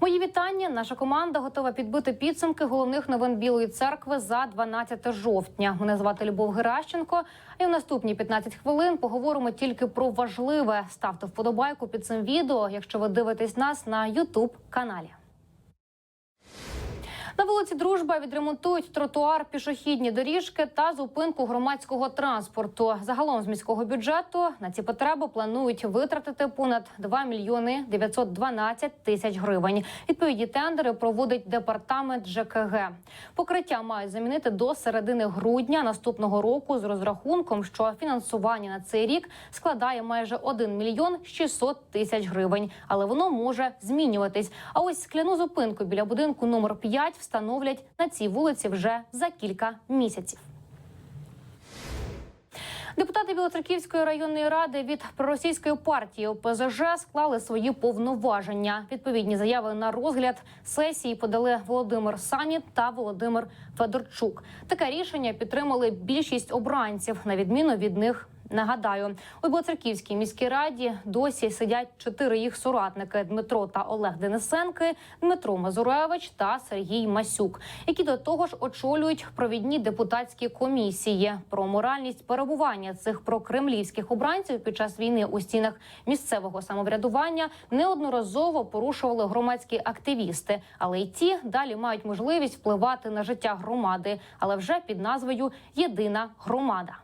Мої вітання. Наша команда готова підбити підсумки головних новин Білої церкви за 12 жовтня. Мене звати Любов Геращенко. І в наступні 15 хвилин поговоримо тільки про важливе. Ставте вподобайку під цим відео, якщо ви дивитесь нас на Ютуб каналі. На вулиці Дружба відремонтують тротуар, пішохідні доріжки та зупинку громадського транспорту. Загалом з міського бюджету на ці потреби планують витратити понад 2 мільйони 912 тисяч гривень. Відповідні тендери проводить департамент ЖКГ. Покриття мають замінити до середини грудня наступного року з розрахунком, що фінансування на цей рік складає майже 1 мільйон 600 тисяч гривень, але воно може змінюватись. А ось скляну зупинку біля будинку номер 5 встановлять на цій вулиці вже за кілька місяців. Депутати Білоцерківської районної ради від проросійської партії ОПЗЖ склали свої повноваження. Відповідні заяви на розгляд сесії подали Володимир Саніт та Володимир Федорчук. Таке рішення підтримали більшість обранців, на відміну від них. Нагадаю, у Білоцерківській міській раді досі сидять чотири їх соратники: Дмитро та Олег Денисенки, Дмитро Мазуревич та Сергій Масюк, які до того ж очолюють провідні депутатські комісії. Про моральність перебування цих прокремлівських обранців під час війни у стінах місцевого самоврядування неодноразово порушували громадські активісти, але й ті далі мають можливість впливати на життя громади, але вже під назвою Єдина громада.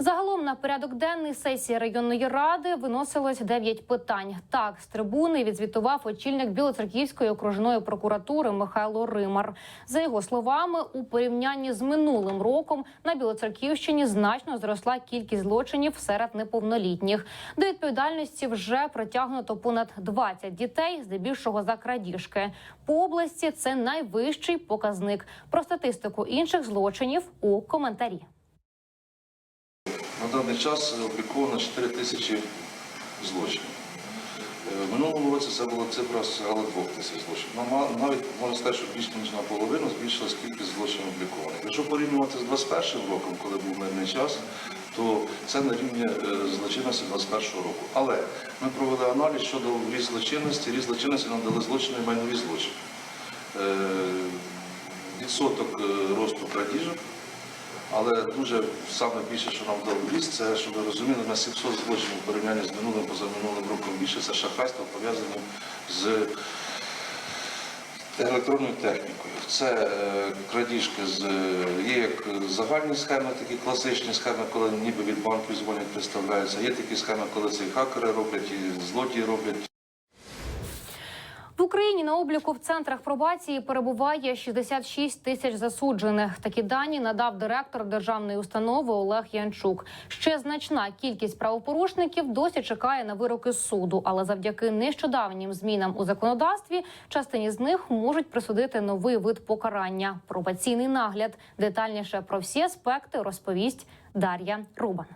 Загалом на порядок денний сесії районної ради виносилось 9 питань. Так, з трибуни відзвітував очільник Білоцерківської окружної прокуратури Михайло Римар. За його словами, у порівнянні з минулим роком на Білоцерківщині значно зросла кількість злочинів серед неповнолітніх. До відповідальності вже притягнуто понад 20 дітей, здебільшого за крадіжки. По області це найвищий показник. Про статистику інших злочинів у коментарі. На даний час обліковано 4 тисячі злочинів. Е, В минулому році це була цифра сягала 2 тисяч злочинів. Ну, Навіть можна сказати, що більш ніж наполовину збільшилась кількість злочинів облікованих. Якщо порівнювати з 21 роком, коли був мирний час, то це на рівні е, злочинності 21 року. Але ми провели аналіз щодо ріст злочинності. Ріст злочинності нам дали злочини і майнові злочини. Е, Відсоток росту крадіжок але дуже саме більше, що нам дав ріст, це, щоб ви розуміли, на 700 злочинів у порівнянні з минулим позаминулим роком більше це шахрайство пов'язане з електронною технікою. Це е, крадіжки з е, є як загальні схеми, такі класичні схеми, коли ніби від банків дзвонять, представляються. Є такі схеми, коли це і хакери роблять, і злодії роблять. Україні на обліку в центрах пробації перебуває 66 тисяч засуджених. Такі дані надав директор державної установи Олег Янчук. Ще значна кількість правопорушників досі чекає на вироки суду, але завдяки нещодавнім змінам у законодавстві частині з них можуть присудити новий вид покарання пробаційний нагляд. Детальніше про всі аспекти розповість Дар'я Рубан.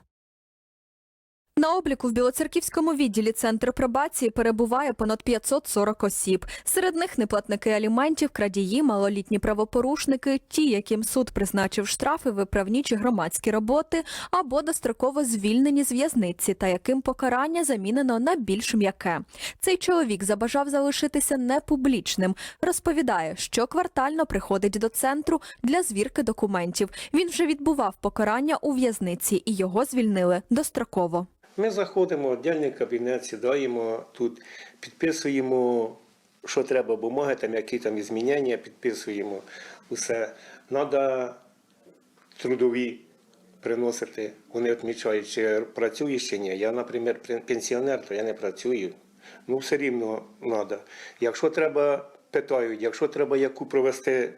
На обліку в Білоцерківському відділі Центру пробації перебуває понад 540 осіб. Серед них неплатники аліментів, крадії, малолітні правопорушники, ті, яким суд призначив штрафи, виправні чи громадські роботи, або достроково звільнені з в'язниці, та яким покарання замінено на більш м'яке. Цей чоловік забажав залишитися непублічним. Розповідає, що квартально приходить до центру для звірки документів. Він вже відбував покарання у в'язниці, і його звільнили достроково. Ми заходимо в віддільний кабінет, сідаємо тут, підписуємо, що треба, бумаги, там, які там змінення, підписуємо усе. Треба трудові приносити. Вони відмічають, чи працюєш чи ні. Я, наприклад, пенсіонер, то я не працюю. Ну, все рівно треба. Якщо треба, питають, якщо треба яку провести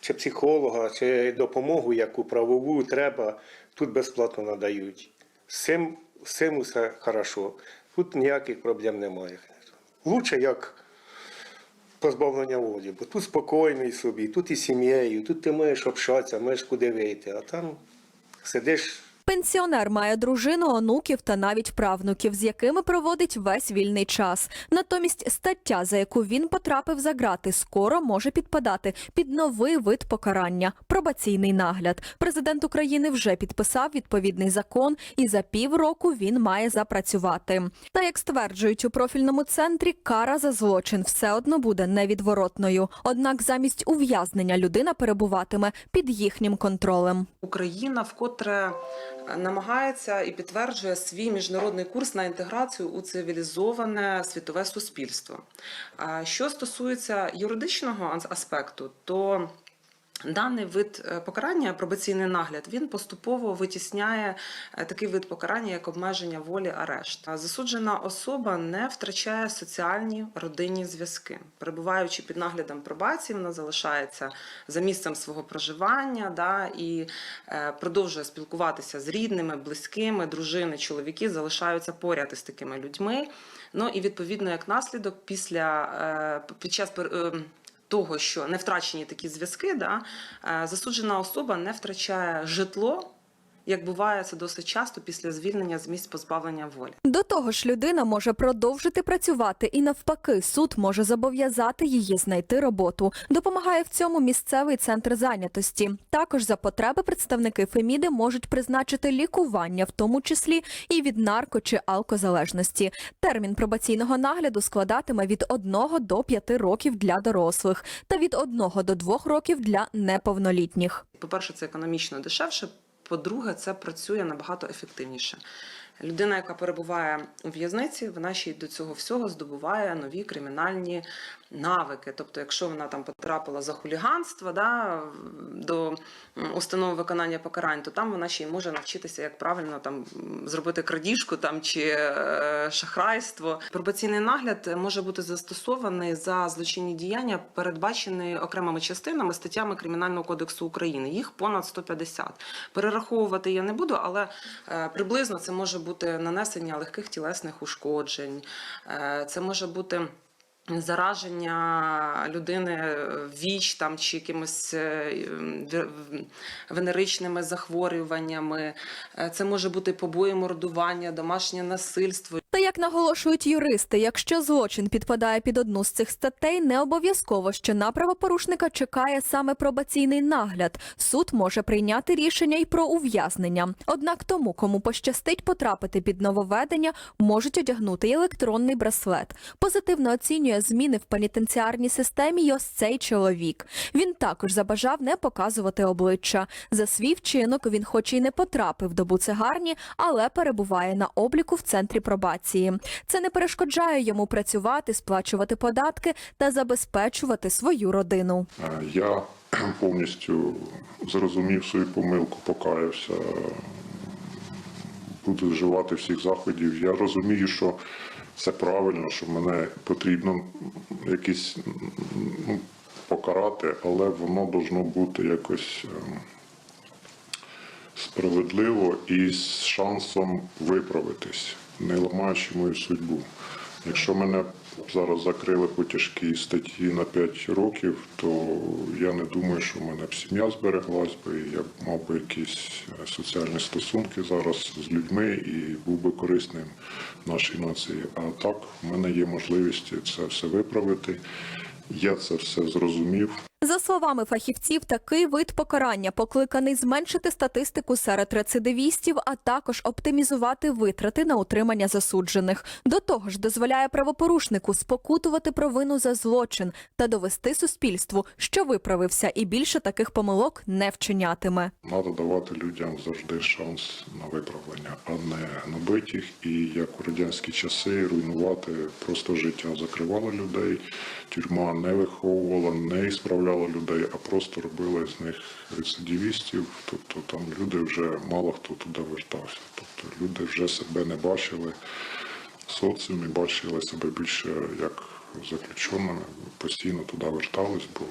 чи психолога, чи допомогу, яку правову треба, тут безплатно надають. З цим, цим усе хорошо. Тут ніяких проблем немає. Лучше як позбавлення волі, бо тут спокійний собі, тут і сім'єю, тут ти маєш общатися, маєш куди вийти, а там сидиш. Пенсіонер має дружину, онуків та навіть правнуків, з якими проводить весь вільний час. Натомість стаття, за яку він потрапив за грати, скоро може підпадати під новий вид покарання пробаційний нагляд. Президент України вже підписав відповідний закон, і за півроку він має запрацювати. Та як стверджують у профільному центрі, кара за злочин все одно буде невідворотною. Однак замість ув'язнення людина перебуватиме під їхнім контролем. Україна вкотре намагається і підтверджує свій міжнародний курс на інтеграцію у цивілізоване світове суспільство. Що стосується юридичного аспекту, то Даний вид е, покарання, пробаційний нагляд, він поступово витісняє е, такий вид покарання, як обмеження волі арешт. Засуджена особа не втрачає соціальні родинні зв'язки. Перебуваючи під наглядом пробації, вона залишається за місцем свого проживання да, і е, продовжує спілкуватися з рідними, близькими, дружини, чоловіки залишаються поряд із такими людьми. Ну і відповідно, як наслідок, після під час пер- е, того, що не втрачені такі зв'язки, да, е, засуджена особа не втрачає житло, як буває це досить часто після звільнення з місць позбавлення волі. До того ж, людина може продовжити працювати, і навпаки, суд може зобов'язати її знайти роботу. Допомагає в цьому місцевий центр зайнятості. Також за потреби представники Феміди можуть призначити лікування, в тому числі і від нарко чи алкозалежності. Термін пробаційного нагляду складатиме від 1 до 5 років для дорослих та від 1 до 2 років для неповнолітніх. По-перше, це економічно дешевше. По-друге, це працює набагато ефективніше. Людина, яка перебуває у в'язниці, вона ще й до цього всього здобуває нові кримінальні навики. Тобто, якщо вона там потрапила за хуліганство да, до установи виконання покарань, то там вона ще й може навчитися, як правильно там зробити крадіжку там чи е, шахрайство. Пробаційний нагляд може бути застосований за злочинні діяння, передбачені окремими частинами статтями Кримінального кодексу України. Їх понад 150. Перераховувати я не буду, але е, приблизно це може бути нанесення легких тілесних ушкоджень, е, це може бути. Зараження людини віч там чи якимось е, венеричними захворюваннями, Е, це може бути побої, мордування, домашнє насильство. Та як наголошують юристи, якщо злочин підпадає під одну з цих статей, не обов'язково, що на правопорушника чекає саме пробаційний нагляд. Суд може прийняти рішення й про ув'язнення. Однак тому, кому пощастить потрапити під нововведення, можуть одягнути електронний браслет. Позитивно оцінює зміни в пенітенціарній системі й ось цей чоловік. Він також забажав не показувати обличчя. За свій вчинок він, хоч і не потрапив до буцегарні, але перебуває на обліку в центрі пробації. Це не перешкоджає йому працювати, сплачувати податки та забезпечувати свою родину. Е, Я повністю зрозумів свою помилку, покаявся, буду вживати всіх заходів. Я розумію, що це правильно, що мене потрібно якісь ну, покарати, але воно должно бути якось ем, справедливо і з шансом виправитись, не ламаючи мою судьбу. Якщо мене зараз закрили по тяжкій статті на 5 років, то я не думаю, що в мене б сім'я збереглась би, я б мав би якісь е, соціальні стосунки зараз з людьми і був би корисним нашій нації. А так, в мене є можливість це все виправити. Я це все зрозумів. За словами фахівців, такий вид покарання покликаний зменшити статистику серед рецидивістів, а також оптимізувати витрати на утримання засуджених. До того ж, дозволяє правопорушнику спокутувати провину за злочин та довести суспільству, що виправився, і більше таких помилок не вчинятиме. Треба давати людям завжди шанс на виправлення, а не набити їх і як у радянські часи руйнувати просто життя. Закривала людей, тюрма не виховувала, не ісправляла людей, а просто робила з них рецидивістів. Тобто там люди вже мало хто туди вертався. Тобто люди вже себе не бачили в соціумі, бачили себе більше як заключеними, постійно туди вертались, бо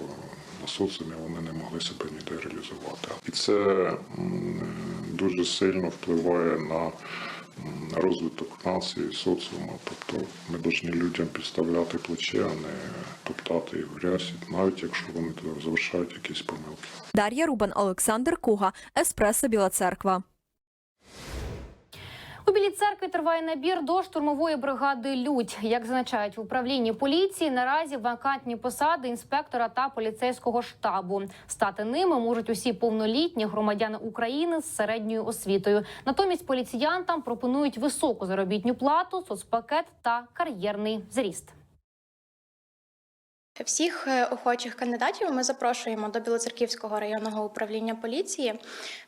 на соціумі вони не могли себе ніде реалізувати. І це дуже сильно впливає на розвиток нації, соціуму. Тобто ми повинні людям підставляти плече, а не топтати їх в грязь, навіть якщо вони туди завершають якісь помилки. Дар'я Рубан, Олександр Куга, Еспресо Біла Церква. У церкві триває набір до штурмової бригади Людь. Як зазначають в управлінні поліції, наразі вакантні посади інспектора та поліцейського штабу. Стати ними можуть усі повнолітні громадяни України з середньою освітою. Натомість поліціянтам пропонують високу заробітню плату, соцпакет та кар'єрний зріст. Всіх е, охочих кандидатів ми запрошуємо до Білоцерківського районного управління поліції,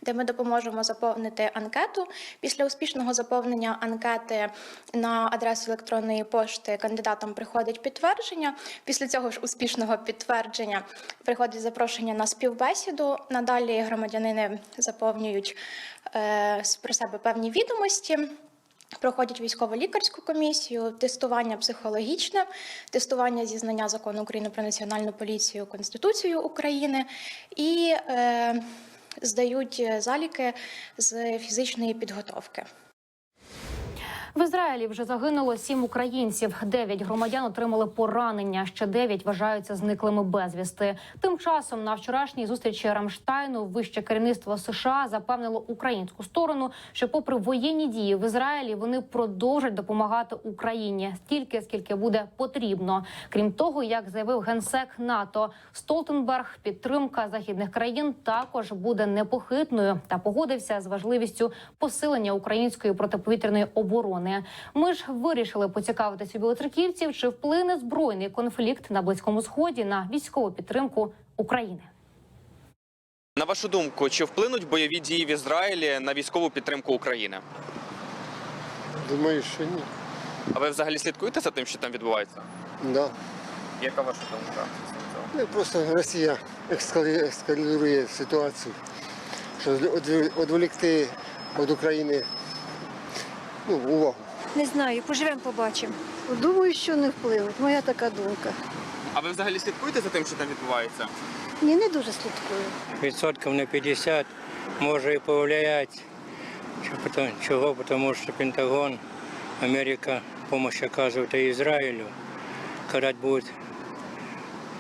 де ми допоможемо заповнити анкету. Після успішного заповнення анкети на адресу електронної пошти кандидатам приходить підтвердження. Після цього ж успішного підтвердження приходить запрошення на співбесіду. Надалі громадянини заповнюють е, про себе певні відомості. Проходять військово-лікарську комісію, тестування психологічне, тестування зі знання закону України про національну поліцію, Конституцію України і е, здають заліки з фізичної підготовки. В Ізраїлі вже загинуло сім українців. Дев'ять громадян отримали поранення. Ще дев'ять вважаються зниклими безвісти. Тим часом на вчорашній зустрічі Рамштайну вище керівництво США запевнило українську сторону, що, попри воєнні дії в Ізраїлі, вони продовжать допомагати Україні стільки, скільки буде потрібно. Крім того, як заявив генсек НАТО Столтенберг, підтримка західних країн також буде непохитною та погодився з важливістю посилення української протиповітряної оборони. Ми ж вирішили поцікавитись у білоцерківців, чи вплине збройний конфлікт на близькому сході на військову підтримку України. На вашу думку, чи вплинуть бойові дії в Ізраїлі на військову підтримку України? Думаю, що ні. А ви взагалі слідкуєте за тим, що там відбувається? Да. Яка ваша думка? Ну, Просто Росія ескалі- ситуацію, щоб відволікти від України ну, увагу. Не знаю, поживемо, побачимо. Думаю, що не впливуть. Моя така думка. А ви взагалі слідкуєте за тим, що там відбувається? Ні, не дуже слідкую. відсотків на 50 може і повлиять. Чого? Тому що Пентагон, Америка допомогу оказує Ізраїлю. Коли буде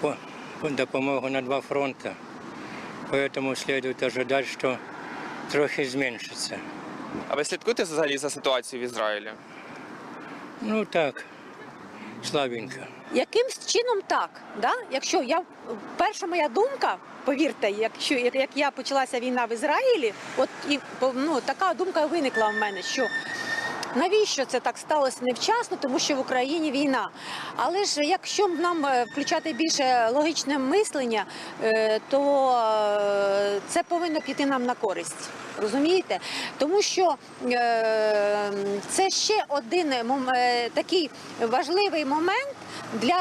по- по- допомога на два фронти. Поэтому следует ожидать, що трохи зменшиться. А ви слідкуєте взагалі за ситуацією в Ізраїлі? Ну так, слабенько. Якимсь чином так, да? якщо я перша моя думка, повірте, якщо як, як я почалася війна в Ізраїлі, от і ну така думка виникла в мене, що навіщо це так сталося невчасно, тому що в Україні війна. Але ж якщо нам е, включати більше логічне мислення, е, то е, це повинно піти нам на користь. Розумієте? Тому що це ще один такий важливий момент для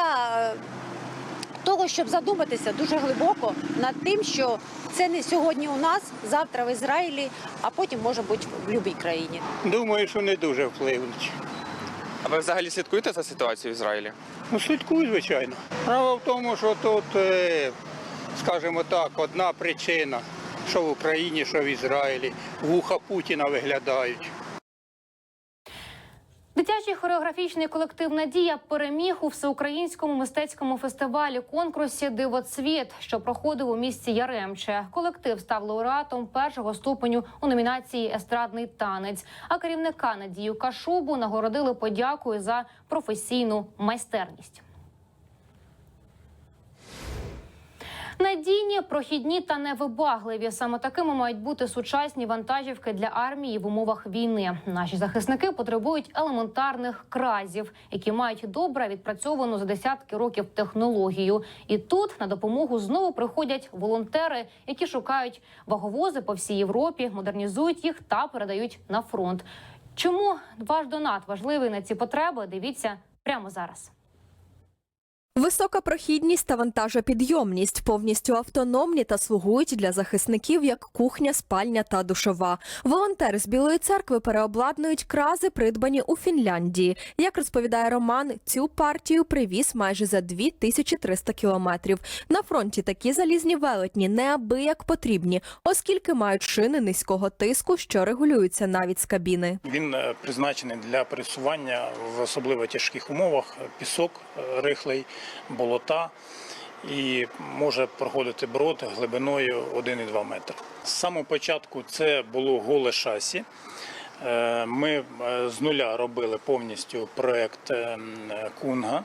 того, щоб задуматися дуже глибоко над тим, що це не сьогодні у нас, завтра в Ізраїлі, а потім може бути в будь-якій країні. Думаю, що не дуже впливуть. А ви взагалі слідкуєте за ситуацією в Ізраїлі? Ну, слідкую, звичайно. Справа в тому, що тут, е, скажімо так, одна причина, що в Україні, що в Ізраїлі. Вуха Путіна виглядають. Дитячий хореографічний колектив Надія переміг у всеукраїнському мистецькому фестивалі конкурсі Дивоцвіт, що проходив у місті Яремче. Колектив став лауреатом першого ступеню у номінації Естрадний танець. А керівника Надію Кашубу нагородили подякою за професійну майстерність. Надійні, прохідні та невибагливі саме такими мають бути сучасні вантажівки для армії в умовах війни. Наші захисники потребують елементарних кразів, які мають добре відпрацьовану за десятки років технологію. І тут на допомогу знову приходять волонтери, які шукають ваговози по всій Європі, модернізують їх та передають на фронт. Чому ваш донат важливий на ці потреби? Дивіться прямо зараз. Висока прохідність та вантажопідйомність повністю автономні та слугують для захисників як кухня, спальня та душова. Волонтери з Білої церкви переобладнують крази, придбані у Фінляндії. Як розповідає Роман, цю партію привіз майже за 2300 кілометрів. На фронті такі залізні велетні неабияк потрібні, оскільки мають шини низького тиску, що регулюються навіть з кабіни. Він е, призначений для пересування в особливо тяжких умовах: пісок е, рихлий, болота. І може проходити брод глибиною 1,2 метри. З самого початку це було голе шасі. Е, Ми е, з нуля робили повністю проект е, Кунга.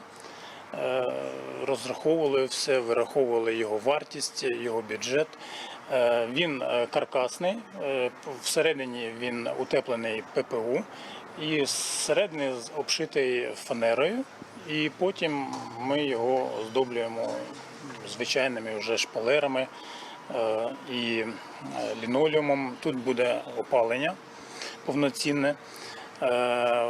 Розраховували все, вираховували його вартість, його бюджет. Він каркасний, всередині він утеплений ППУ і зсередини обшитий фанерою. І потім ми його оздоблюємо звичайними вже шпалерами е, і е, лінолеумом. Тут буде опалення повноцінне. Е,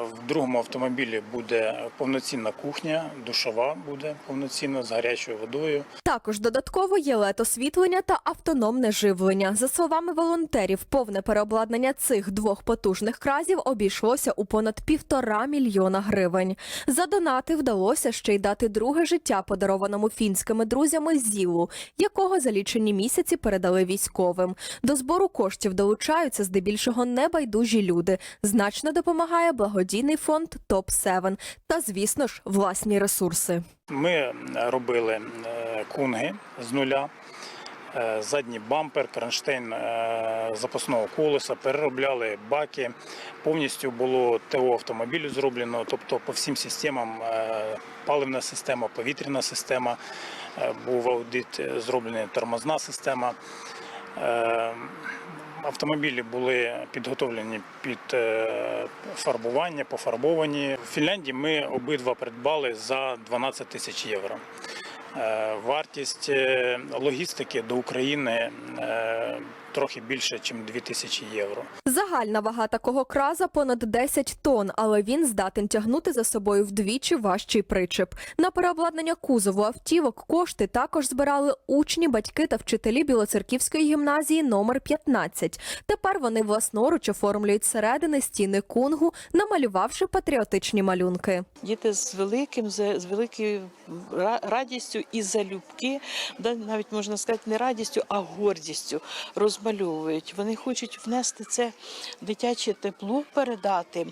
В другому автомобілі буде повноцінна кухня, душова буде повноцінна з гарячою водою. Також додатково є лед освітлення та автономне живлення. За словами волонтерів, повне переобладнання цих двох потужних кразів обійшлося у понад півтора мільйона гривень. За донати вдалося ще й дати друге життя подарованому фінськими друзями зілу, якого за лічені місяці передали військовим. До збору коштів долучаються здебільшого небайдужі люди. Значно допомагає благодійний фонд Топ 7 та, звісно ж, власні ресурси. Ми робили е, кунги з нуля, е, задній бампер, кронштейн е, запасного колеса, переробляли баки. Повністю було ТО автомобілю зроблено, тобто по всім системам е, паливна система, повітряна система, е, був аудит е, зроблений тормозна система. Автомобілі були підготовлені під е, фарбування, пофарбовані. В Фінляндії ми обидва придбали за 12 тисяч євро. Е, Вартість е, логістики до України трохи більше, ніж 2 тисячі євро. Загальна вага такого краза понад 10 тонн, але він здатен тягнути за собою вдвічі важчий причеп. На переобладнання кузову автівок кошти також збирали учні, батьки та вчителі Білоцерківської гімназії номер 15. Тепер вони власноруч оформлюють середини стіни кунгу, намалювавши патріотичні малюнки. Діти з великим з великою ра- радістю і залюбки, навіть можна сказати, не радістю, а гордістю розмальовують. Вони хочуть внести це дитяче тепло, передати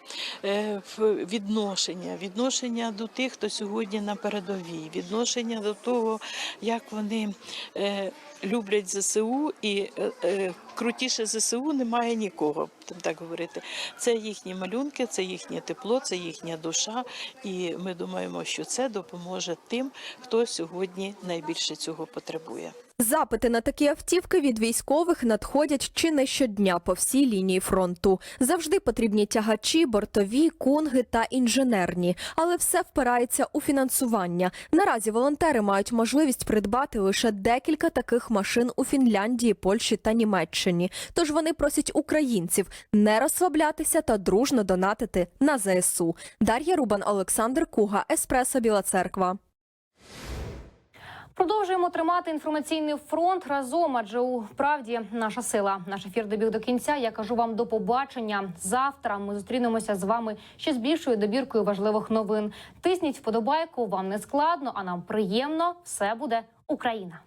е, в відношення, відношення до тих, хто сьогодні на передовій, відношення до того, як вони е, люблять ЗСУ і е, крутіше ЗСУ немає нікого. Так говорити, це їхні малюнки, це їхнє тепло, це їхня душа. І ми думаємо, що це допоможе тим, хто сьогодні найбільше цього потребує. Запити на такі автівки від військових надходять чи не щодня по всій лінії фронту. Завжди потрібні тягачі, бортові, кунги та інженерні, але все впирається у фінансування. Наразі волонтери мають можливість придбати лише декілька таких машин у Фінляндії, Польщі та Німеччині. Тож вони просять українців не розслаблятися та дружно донатити на ЗСУ. Дар'я Рубан, Олександр Куга, Еспресо Біла Церква. Продовжуємо тримати інформаційний фронт разом, адже у правді наша сила. Наш ефір добіг до кінця. Я кажу вам до побачення. Завтра ми зустрінемося з вами ще з більшою добіркою важливих новин. Тисніть вподобайку, вам не складно, а нам приємно. Все буде Україна.